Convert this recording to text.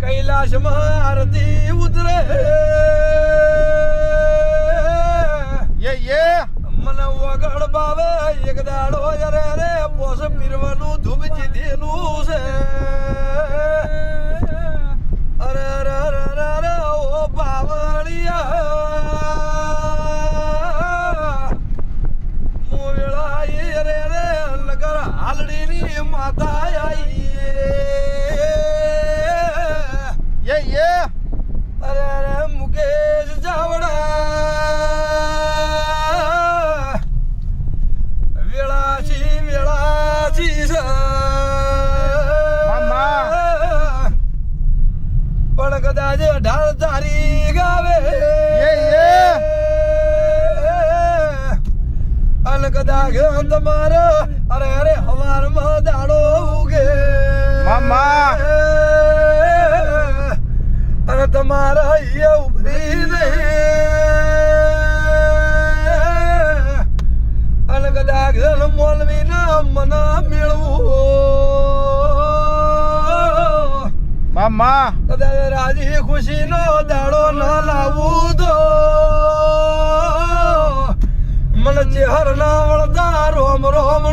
કૈલાસમાં આરતી ઉતરે. યે યે. મને વગડ બાવે એક દાડો રે પોસ પીરવાનું ધૂપ જીધેલું છે. છે મામા. પણ કદાચ આવે યે યે અને કદાચ તમારે અરે અરે હવારમાં દાડો ઉગે મામા. અને તમારે અહીંયા ઉભરી નહીં કદાચ રાજી ખુશી નો દાડો ન લાવું તો મને ચેહર ના વળદા રોમ રોમ